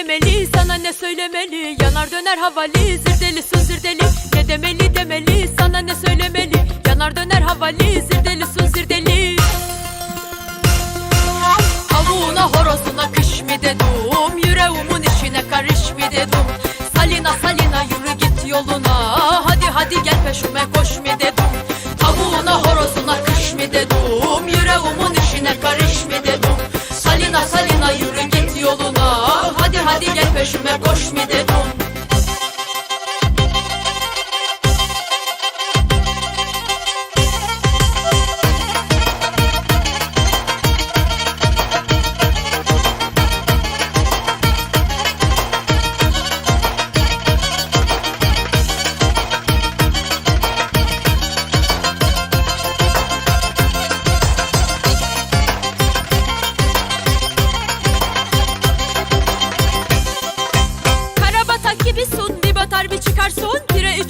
demeli Sana ne söylemeli? Yanar döner havali Zirdeli su zirdeli Ne demeli demeli Sana ne söylemeli? Yanar döner havali Zirdeli su zirdeli Tavuğuna horozuna kış mı dedim Yüreğimin içine karış mı dedim Salina salina yürü git yoluna. Hadi hadi gel peşime koş mı dedim? Peşime koş mu dedim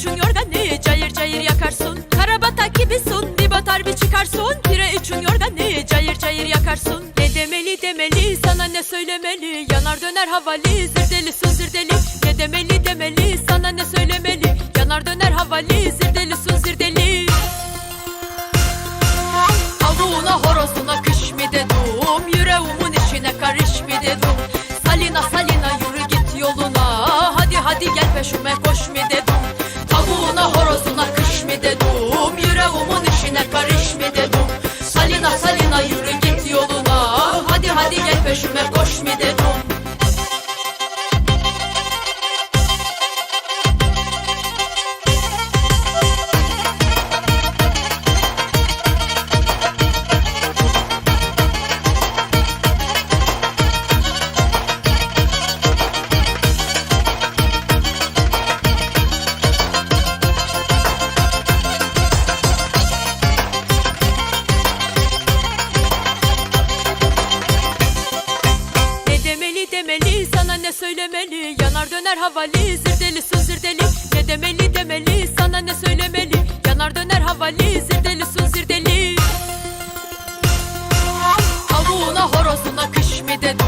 üçün yorganı cayır cayır yakarsın. Karabatak gibisin bir batar bir çıkarsın. Pire üçün yorganı cayır cayır yakarsın. Ne demeli demeli sana ne söylemeli? Yanar döner havali zirdeli su zirdeli Ne demeli demeli sana ne söylemeli? Yanar döner havali zirdeli su zirdeli Tavuğuna horozuna kış mı dedim Yüreğimin içine karış mı dedim Salina salina yürü git yoluna. Hadi hadi gel peşime koş mu dedim peşime koş dedim sana ne söylemeli? Yanar döner havali zirdeli su zirdeli Ne demeli demeli sana ne söylemeli? Yanar döner havali zirdeli su zirdeli Tavuğuna horozuna kış mı dedim